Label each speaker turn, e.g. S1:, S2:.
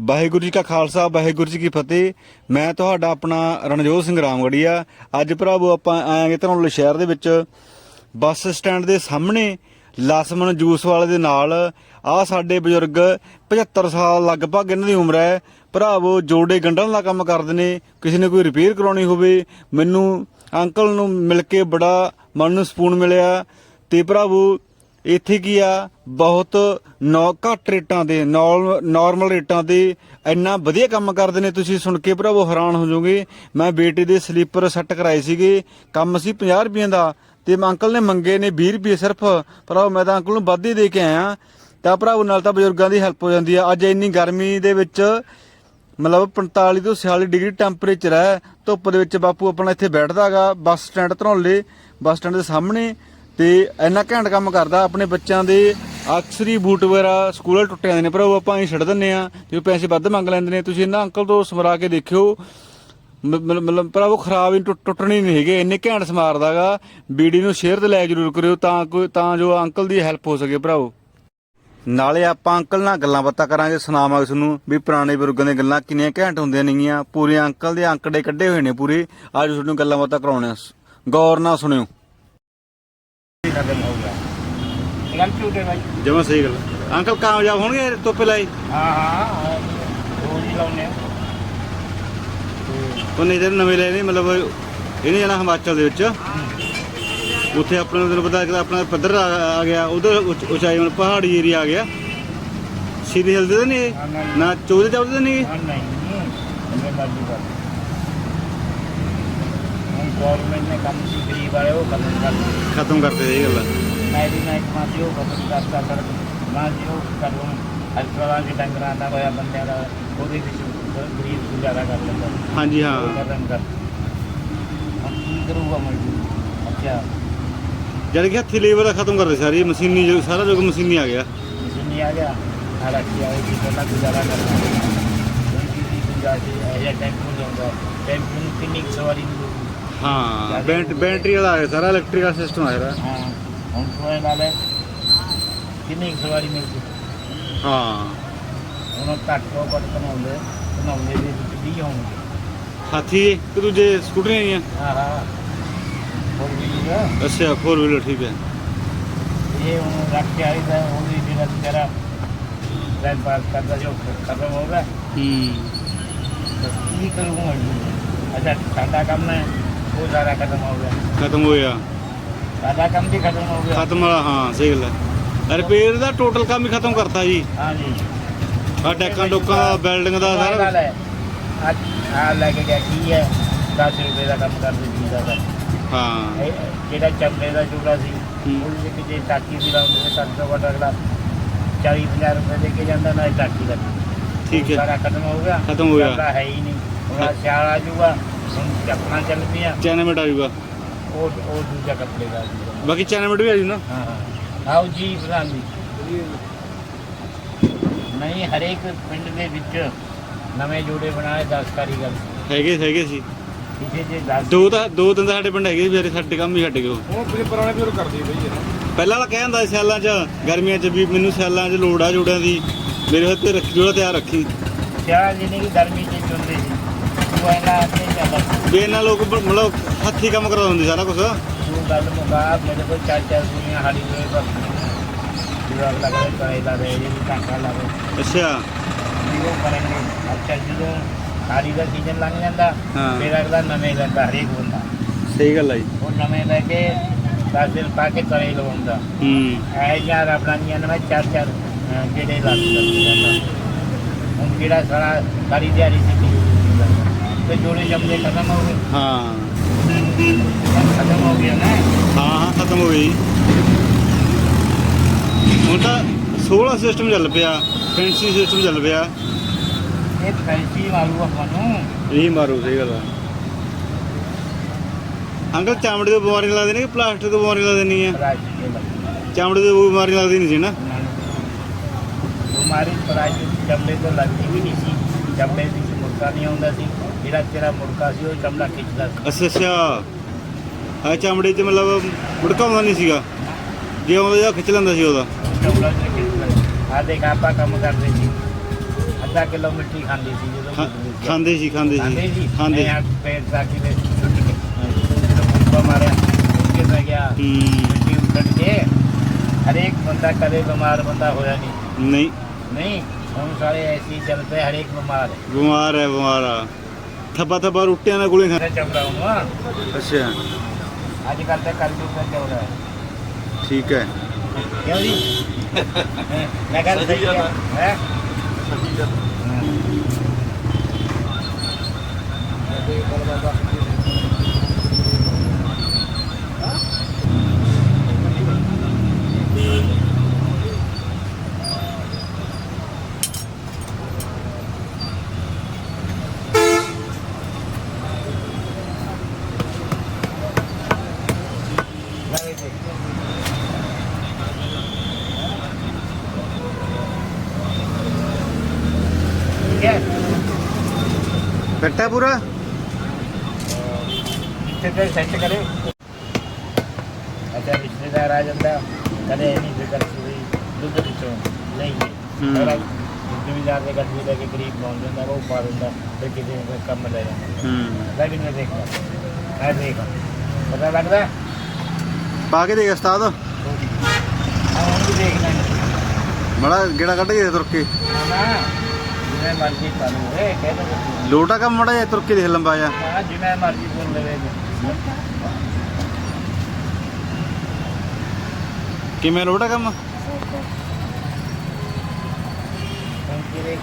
S1: ਵਾਹਿਗੁਰੂ ਜੀ ਕਾ ਖਾਲਸਾ, ਵਾਹਿਗੁਰੂ ਜੀ ਕੀ ਫਤਿਹ। ਮੈਂ ਤੁਹਾਡਾ ਆਪਣਾ ਰਣਜੋਤ ਸਿੰਘ ਰਾਮਗੜੀਆ। ਅੱਜ ਭਰਾਵੋ ਆਪਾਂ ਆਏਗੇ ਧਰੋਲੇ ਸ਼ਹਿਰ ਦੇ ਵਿੱਚ। ਬੱਸ ਸਟੈਂਡ ਦੇ ਸਾਹਮਣੇ ਲਸਮਨ ਜੂਸ ਵਾਲੇ ਦੇ ਨਾਲ। ਆ ਸਾਡੇ ਬਜ਼ੁਰਗ 75 ਸਾਲ ਲਗਭਗ ਇਹਨਾਂ ਦੀ ਉਮਰ ਹੈ। ਭਰਾਵੋ, ਜੋੜੇ ਗੰਢਣ ਦਾ ਕੰਮ ਕਰਦੇ ਨੇ। ਕਿਸੇ ਨੇ ਕੋਈ ਰਿਪੇਅਰ ਕਰਾਉਣੀ ਹੋਵੇ, ਮੈਨੂੰ ਅੰਕਲ ਨੂੰ ਮਿਲ ਕੇ ਬੜਾ ਮਨ ਨੂੰ ਸਕੂਨ ਮਿਲਿਆ। ਤੇ ਭਰਾਵੋ ਇੱਥੇ ਕੀ ਆ? ਬਹੁਤ ਨੌ ਘੱਟ ਰੇਟਾਂ ਦੇ ਨਾਰਮਲ ਰੇਟਾਂ ਤੇ ਇੰਨਾ ਵਧੀਆ ਕੰਮ ਕਰਦੇ ਨੇ। ਤੁਸੀਂ ਸੁਣ ਕੇ ਭਰਾਵੋ ਹੈਰਾਨ ਹੋ ਜਾਓਗੇ। ਮੈਂ ਬੇਟੇ ਦੇ ਸਲੀਪਰ ਸੈੱਟ ਕਰਾਏ ਸੀਗੇ। ਕੰਮ ਸੀ 50 ਰੁਪਏ ਦਾ ਤੇ ਮੈਂ ਅੰਕਲ ਨੇ ਮੰਗੇ ਨੇ 20 ਰੁਪਏ ਸਿਰਫ। ਭਰਾਵੋ, ਮੈਂ ਤਾਂ ਅੰਕਲ ਨੂੰ ਵੱਧ ਹੀ ਦੇ ਕੇ ਆਇਆ। ਤਾਂ ਭਰਾਵੋ, ਨਾਲ ਤਾਂ ਬਜ਼ੁਰਗਾਂ ਦੀ ਹੈਲਪ ਹੋ ਜਾਂਦੀ ਆ। ਅੱਜ ਇੰਨੀ ਗਰਮੀ ਦੇ ਵਿੱਚ ਮਤਲਬ 45 ਤੋਂ 46 ਡਿਗਰੀ ਟੈਂਪਰੇਚਰ ਹੈ। ਧੁੱਪ ਦੇ ਵਿੱਚ ਬਾਪੂ ਆਪਣਾ ਇੱਥੇ ਬੈਠਦਾਗਾ ਬੱਸ ਸਟੈਂਡ ਧਰੌਲੇ, ਬੱਸ ਸਟੈਂਡ ਦੇ ਸਾਹਮਣੇ। ਤੇ ਇੰਨਾ ਘੈਂਟ ਕੰਮ ਕਰਦਾ, ਆਪਣੇ ਬੱਚਿਆਂ ਦੇ ਅਕਸਰੀ ਬੂਟ ਵਗੈਰਾ ਸਕੂਲਾਂ ਟੁੱਟ ਜਾਂਦੇ ਨੇ, ਪਰ ਉਹ ਆਪਾਂ ਹੀ ਛੱਡ ਦਿੰਨੇ ਆ ਤੇ ਪੈਸੇ ਵੱਧ ਮੰਗ ਲੈਂਦੇ ਨੇ। ਤੁਸੀਂ ਇਹਨਾਂ ਅੰਕਲ ਤੋਂ ਸਮਰਾ ਕੇ ਦੇਖਿਓ, ਮ- ਮਤਲਬ ਮਤਲਬ ਪਰ ਉਹ ਖਰਾਬ ਹੀ ਟੁੱਟ- ਟੁੱਟਣੀ ਨਹੀਂ ਹੈਗੇ, ਇੰਨੇ ਘੈਂਟ ਸਮਾਰਦਾਗਾ ਵੀਡੀਓ ਨੂੰ ਸ਼ੇਅਰ ਤੇ ਲਾਇਕ ਜ਼ਰੂਰ ਕਰਿਓ ਤਾਂ ਕੋਈ, ਤਾਂ ਜੋ ਅੰਕਲ ਦੀ ਹੈਲਪ ਹੋ ਸਕੇ ਭਰਾਵੋ। ਨਾਲੇ ਆਪਾਂ ਅੰਕਲ ਨਾਲ ਗੱਲਾਂ ਬਾਤਾਂ ਕਰਾਂਗੇ, ਸੁਣਾਵਾਂਗੇ ਤੁਹਾਨੂੰ ਵੀ ਪੁਰਾਣੇ ਬਜ਼ੁਰਗਾਂ ਦੀਆਂ ਗੱਲਾਂ ਕਿੰਨੀਆਂ ਘੈਂਟ ਹੁੰਦੀਆਂ ਨੇਗੀਆਂ। ਪੂਰੇ ਅੰਕਲ ਦੇ ਅੰਕੜੇ ਕੱਢੇ ਹੋਏ ਨੇ ਪੂਰੇ। ਅੱਜ ਤੁਹਾਨੂੰ ਗੱਲਾਂ ਬਾਤਾਂ ਕਰਾਉਣੇ ਆ ਗੌਰ ਨਾਲ ਸੁਣਿਓ। ਜਮਾ ਸਹੀ ਗੱਲ ਹੈ। ਅੰਕਲ ਕਾਮਯਾਬ ਹੋਣਗੇ ਤੋਪੇ ਲਾਏ
S2: ਹਾਂ ਹਾਂ ਹੋਰ ਲਾਉਨੇ ਆ।
S1: ਉਹਨੇ ਜਿਹੜੇ ਨਵੇਂ ਲਏ ਨੇ ਮਤਲਬ ਇਹਨੇ ਜਾਣਾ ਹਿਮਾਚਲ ਦੇ ਵਿੱਚ। ਉੱਥੇ ਆਪਣਾ ਤੈਨੂੰ ਪਤਾ ਕਿ ਆਪਣਾ ਪੱਧਰ ਆ ਗਿਆ ਉਧਰ ਉਚਾਈ ਹੁਣ ਪਹਾੜੀ ਏਰੀਆ ਆ ਗਿਆ। ਸਿੱਧੀ ਹਿਲਦੇ ਤਾਂ ਨਹੀਂ ਨਾ ਚੋਦੇ ਚਾਉਦੇ ਤਾਂ ਨਹੀਂ
S2: ਨਹੀਂ ਇਹ ਬਾਜੀ ਗਵਰਨਮੈਂਟ ਨੇ ਕੰਮ ਸੀ ਗਰੀਬ ਵਾਲੇ ਉਹ ਖਤਮ ਕਰ ਦਿੱਤੇ
S1: ਖਤਮ ਕਰ ਦਿੱਤੇ ਇਹ ਗੱਲ
S2: ਮੈਂ ਵੀ ਮੈਂ ਕਮਾਉਂਦੀ ਉਹ ਖਤਮ ਕਰਤਾ ਕਰ ਮਾਂ ਜੀ ਉਹ ਕਰ ਲੂੰ ਅਲਟਰਾਵਾਂ ਦੇ ਡੰਗਰਾਂ ਆਂਦਾ ਹੋਇਆ ਬੰਦਿਆਂ ਦਾ ਉਹਦੇ ਵਿੱਚ ਗਰੀਬ ਗੁਜ਼ਾਰਾ ਕਰ ਲੈਂਦਾ
S1: ਹਾਂਜੀ ਹਾਂ
S2: ਖਤਮ ਕਰ ਹੁਣ ਕੀ ਕਰੂਗਾ ਮਜ਼ਦੂਰ ਅੱਛਾ
S1: ਜਦ ਕਿ ਹੱਥੀ ਲੇਬਰ ਖਤਮ ਕਰ ਦੇ ਸਾਰੀ ਮਸ਼ੀਨੀ ਜੋ ਸਾਰਾ ਜੋ ਮਸ਼ੀਨੀ ਆ ਗਿਆ
S2: ਮਸ਼ੀਨੀ ਆ ਗਿਆ ਸਾਰਾ ਕੀ ਆਏਗੀ ਪਹਿਲਾਂ ਗੁਜ਼ਾਰਾ ਕਰਨਾ ਕੋਈ ਵੀ ਗੁਜ਼ਾਰਾ ਹੈ ਜਾਂ ਟੈਂਪੂ ਜਾਂਦਾ ਟੈਂਪੂ ਕਿੰਨੀ ਸਵਾਰੀ ਨੂੰ
S1: ਹਾਂ ਬੈਟ- ਬੈਟਰੀ ਵਾਲਾ ਹੈ ਸਾਰਾ ਇਲੈਕਟ੍ਰਿਕਲ ਸਿਸਟਮ ਹੈ ਇਹਦਾ
S2: ਹਾਂ ਹੁਣ ਸੋਏ ਨਾਲੇ ਕਿੰਨੀ ਕੁ ਸਵਾਰੀ ਮਿਲਦੀ
S1: ਹਾਂ।
S2: ਉਹਨਾਂ ਘੱਟ ਤੋਂ ਘੱਟ ਬਣਾਉਂਦੇ ਬਣਾਉਂਦੇ ਦੇ ਵਿੱਚ 20 ਹੋਣਗੇ
S1: ਹਾਥੀ ਇੱਕ ਦੂਜੇ ਸਕੂਟਰ ਨਹੀਂ
S2: ਆ ਹਾਂ ਹਾਂ। ਹੋਰ ਵੀ ਜਿਹੜਾ
S1: ਅੱਛਾ ਫੋਰ ਵੀਲਰ ਠੀਕ ਹੈ।
S2: ਇਹ ਹੁਣ ਰੱਖ ਕੇ ਆਈ ਤਾਂ ਉਹਦੀ ਜਿਹੜਾ ਤੇਰਾ ਟਾਈਮ ਪਾਸ ਕਰਦਾ ਜੋ ਖਤਮ
S1: ਹੋ
S2: ਗਿਆ। ਹੂੰ। ਬਸ ਕੀ ਕਰੂੰਗਾ ਜੀ ਅੱਛਾ ਸਾਡਾ ਕੰਮ ਹੈ। ਉਹ
S1: ਖਤਮ ਹੋ
S2: ਗਿਆ। ਸਾਡਾ ਕੰਮ ਵੀ ਖਤਮ ਹੋ ਗਿਆ।
S1: ਖਤਮ ਵਾਲਾ ਹਾਂ ਸਹੀ ਗੱਲ ਹੈ। ਰਿਪੇਅਰ ਦਾ ਟੋਟਲ ਕੰਮ ਹੀ ਖਤਮ ਕਰਤਾ ਜੀ।
S2: ਹਾਂ ਜੀ
S1: ਆ ਡੈਕਾਂ ਡੋਕਾਂ ਦਾ ਬਿਲਡਿੰਗ ਦਾ ਸਾਰਾ
S2: ਆ ਲੈ ਕੇ ਗਿਆ ਕੀ ਹੈ? 10 ਰੁਪਏ ਦਾ ਕੰਮ ਕਰ ਦਿੱਤੀ ਦਾ
S1: ਹਾਂ।
S2: ਜਿਹੜਾ ਚਮੜੇ ਦਾ ਜੂੜਾ ਸੀ ਉਹ ਜੇ ਟਾਕੀ ਦੀ ਲਾਉਂਦੇ ਤੇ ਕੱਟ ਵੱਡਾ ਅਗਲਾ। 40 ਰੁਪਏ ਦੇ ਕੇ ਜਾਂਦਾ ਨਾ ਟਾਕੀ ਦਾ।
S1: ਠੀਕ ਹੈ।
S2: ਸਾਰਾ ਖਤਮ ਹੋ ਗਿਆ।
S1: ਖਤਮ ਹੋ ਗਿਆ।
S2: ਹੈ ਹੀ ਨਹੀਂ। ਹੁਣ ਸਿਆਲ ਆ ਜੂਗਾ ਹੁਣ ਚੱਪਣਾ ਚੱਲ ਪਈਆਂ
S1: ਚੈਨਮੇਟ ਆ ਜਾਊਗਾ
S2: ਉਹ ਉਹ ਦੂਜਾ ਕੱਪੜੇ ਦਾ ਆਜੂਗਾ।
S1: ਬਾਕੀ ਚੈਨਮੇਟ ਵੀ ਆ ਜੂ ਨਾ?
S2: ਹਾਂ ਹਾਂ। ਆਓ ਜੀ ਜੀ। ਨਹੀਂ ਹਰੇਕ ਪਿੰਡ ਦੇ ਵਿੱਚ ਨਵੇਂ ਜੋੜੇ ਬਣਾਏ 10 ਕਾਰੀਗਰ
S1: ਹੈਗੇ ਹੈਗੇ ਸੀ।
S2: ਕਿਸੇ ਜੇ 10
S1: ਦੋ ਤਾਂ ਦੋ ਤਿੰਨ ਤਾਂ ਸਾਡੇ ਪਿੰਡ ਹੈਗੇ ਸੀ ਸਾਡੇ ਕੰਮ ਹੀ ਛੱਡ ਗਏ ਉਹ।
S3: ਉਹ ਫਿਰ ਪੁਰਾਣੇ ਫਿਰ ਕਰਦੇ ਬਈ ਇਹ।
S1: ਪਹਿਲਾਂ ਵਾਲਾ ਕਹਿ ਹੁੰਦਾ ਸੀ ਸਿਆਲਾਂ 'ਚ ਗਰਮੀਆਂ 'ਚ ਵੀ ਮੈਨੂੰ ਸਿਆਲਾਂ 'ਚ ਲੋੜ ਆ ਜੋੜਿਆਂ ਦੀ। ਮੇਰੇ ਹੱਥੇ ਰੱਖੀ ਜੋੜਾ ਤਿਆਰ ਰੱਖੀ।
S2: ਸਿਆਲ ਜਿਹਨੇ ਕਿ ਗਰਮੀ ਚ ਚੁੰਦੇ ਸੀ ਉਹ ਇਹਨਾਂ ਚੱਲਦਾ
S1: ਵੀ ਇਹਨਾਂ ਲੋਕ ਬ- ਮਤਲਬ ਹੱਥੀ ਕੰਮ ਕਰਾ ਦਿੰਦੇ ਸਾਰਾ ਕੁਝ
S2: ਤੂੰ ਗੱਲ ਮੁਕਾ ਮੇਰੇ ਕੋਲ ਚਾਰ ਚਾਰ ਦੁਨੀਆ ਹਾਲੀ ਹੋਏ ਪਰ ਜਿਹੜਾ ਅਗਲਾ ਕਰੇ ਕਰੇ ਦਾ ਰੇ ਇਹ ਕਾਂਕਾ ਲਾਵੇ
S1: ਅੱਛਾ।
S2: ਵੀ ਉਹ ਕਰਾਂਗੇ ਅੱਛਾ ਜਦੋਂ ਹਾਲੀ ਦਾ ਸੀਜ਼ਨ ਲੰਘ ਜਾਂਦਾ
S1: ਹਾਂ।
S2: ਫਿਰ ਅਗਲਾ ਨਵੇਂ ਲੈਂਦਾ ਹਰੇਕ ਬੰਦਾ।
S1: ਸਹੀ ਗੱਲ ਆ ਜੀ।
S2: ਉਹ ਨਵੇਂ ਲੈ ਕੇ 10 ਦਿਨ ਪਾ ਕੇ ਕਰੇ ਲਵਾਉਂਦਾ
S1: ਹੂੰ।
S2: ਐ ਯਾਰ ਆਪਣਾ ਨੀਆਂ ਨਵੇਂ ਚਾਰ ਚਾਰ ਅਹ, ਜਿਹੜੇ ਲੱਗ ਜਾਂਦਾ ਹੁਣ ਕਿਹੜਾ ਸਾਰਾ ਸਾਰੀ ਦਿਹਾੜੀ ਸੀ ਤੇ ਜੋੜੇ ਜੰਮਦੇ ਖਤਮ ਹੋ ਗਏ।
S1: ਹਾਂ।
S2: ਖਤਮ ਹੋ ਗਿਆ ਨਾ।
S1: ਹਾਂ ਹਾਂ ਖਤਮ ਹੋ ਗਈ। ਹੁਣ ਤਾਂ 16 ਸਿਸਟਮ ਚੱਲ ਪਿਆ ਫੈਂਸੀ ਸਿਸਟਮ ਚੱਲ ਪਿਆ।
S2: ਇਹ ਫੈਂਸੀ ਮਾਰੂ ਆਪਾਂ ਨੂੰ।
S1: ਇਹ ਮਾਰੋ ਸਹੀ ਗੱਲ ਆ। ਅੰਕਲ ਚਾਮੜੇ ਦੀ ਬਿਮਾਰੀ ਲੱਗਦੀ ਨੇ ਕਿ ਪਲਾਸਟਿਕ ਦੀ ਬਿਮਾਰੀ ਲੱਗਦੀ ਨਹੀਂ ਆ ਚਾਮੜੇ ਦੀ ਬਿਮਾਰੀ ਲੱਗਦੀ ਨਹੀਂ ਸੀ ਨਾ?
S2: ਬਿਮਾਰੀ ਪ੍ਰਾਈਸ ਚਮੜੇ ਤੋਂ ਲੱਗਦੀ ਵੀ ਨਹੀਂ ਸੀ। ਚਮੜੇ ਦੀ ਮੁਰਕਾ ਨਹੀਂ ਆਉਂਦਾ ਸੀ। ਜਿਹੜਾ ਤੇਰਾ ਮੁਰਕਾ ਸੀ ਉਹ ਚਮੜਾ ਖਿੱਚਦਾ ਸੀ।
S1: ਅੱਛਾ ਅੱਛਾ। ਆ ਚਾਮੜੇ 'ਚ ਮਤਲਬ ਮੁੜਕਾਉਂਦਾ ਨਹੀਂ ਸੀਗਾ। ਜੇ ਆਉਂਦਾ ਜਾਂ ਖਿੱਚ ਲੈਂਦਾ ਸੀ ਉਹਦਾ।
S2: ਚਮੜਾ ਤੇ ਖਿੱਚਦਾ ਸੀ। ਆਹ ਦੇਖ ਆਪਾਂ ਕੰਮ ਕਰਦੇ ਸੀ। ਅੱਧਾ ਕਿਲੋ ਮਿੱਟੀ ਖਾਂਦੀ ਸੀ ਜਦੋਂ
S1: ਖਾ-
S2: ਸੀ।
S1: ਖਾਂਦੇ ਸੀ ਖਾਂਦੇ
S2: ਖਾਂਦੇ
S1: ਸੀ।
S2: ਸੀ।
S1: ਖਾਂਦੇ
S2: ਮੈਂ ਪੇਟ ਦਾ ਕਿਵੇਂ ਟੁੱਟ ਕੇ ਜਦੋਂ ਮੁੱਕਾ ਮਾਰਿਆ ਕਿਵੇਂ ਗਿਆ
S1: ਹੂੰ।
S2: ਮਿੱਟੀ ਉੱਠ ਕੇ ਹਰੇਕ ਬੰਦਾ ਕਦੇ ਬਿਮਾਰ ਬੰਦਾ ਹੋਇਆ ਨਹੀਂ।
S1: ਨਹੀਂ।
S2: ਨਹੀਂ ਹੁਣ ਸਾਰੇ ਐਸੀ ਹੀ ਚੱਲ ਪਏ ਹਰੇਕ ਬਿਮਾਰ ਹੈ।
S1: ਬਿਮਾਰ ਹੈ ਬਿਮਾਰ ਆ। ਥੱਬਾ ਥੱਬਾ ਰੋਟੀਆਂ ਨਾਲ
S2: ਗੋਲੇ ਖਾਂਦੇ ਚਮੜਾ ਹੁੰਦਾ
S1: ਅੱਛਾ।
S2: ਅੱਜ ਕੱਲ ਤਾਂ ਕੱਲ ਦੂਸਰਾ ਚੌੜਾ
S1: ਠੀਕ ਹੈ।
S2: ਕਿਉਂ ਜੀ? ਮੈਂ ਗੱਲ ਸਹੀ ਹੈ? ਸਹੀ ਹੈ।
S1: ਕੱਟਾ ਪੂਰਾ?
S2: ਇੱਥੇ ਸੈੱਟ ਕਰੇ? ਅੱਛਾ ਰਿਸ਼ਤੇਦਾਰ ਆ ਜਾਂਦਾ। ਕਦੇ ਨਹੀਂ ਫਿਕਰ ਸੁਈ ਦੁੱਧ ਵਿੱਚੋਂ ਨਹੀਂ
S1: ਹੂੰ।
S2: ਜ਼ਿਮੀਦਾਰ ਦੇ ਗੱਡੀ ਲੈ ਕੇ ਗਰੀਬ ਪਹੁੰਚ ਜਾਂਦਾ ਉਹ ਪਾ ਦਿੰਦਾ ਫਿਰ ਕਿਸੇ ਨੂੰ ਕੰਮ ਲੈ ਜਾਂਦਾ।
S1: ਹੂੰ।
S2: ਲੈ ਵੀ ਮੈਂ ਦੇਖਦਾ ਮੈਂ ਦੇਖ ਪਤਾ ਲੱਗਦਾ?
S1: ਪਾ ਕੇ ਦੇਗਾ ਉਸਤਾਦ।
S2: ਹਾਂ ਹੁਣ ਵੀ ਦੇਖਣਾ
S1: ਬੜਾ ਗੇੜਾ ਕੱਢ ਕੇ ਤੁਰ ਕੇ।
S2: ਨਾ ਜਿਵੇਂ ਮਰਜ਼ੀ ਕਰ ਲਵੇ ਕਹਿੰਦੇ
S1: ਲੋਟਾ ਕੰਮ ਮੜਾ ਜਾ ਤੁਰ ਕੇ ਦੇਖ ਲੰਬਾ ਜਾ
S2: ਹਾਂ ਜਿਵੇਂ ਮਰਜ਼ੀ ਬੋਲ ਲਵੇ
S1: ਕਿਵੇਂ ਲੋਟਾ ਕੰਮ?
S2: ਕਿਰੇ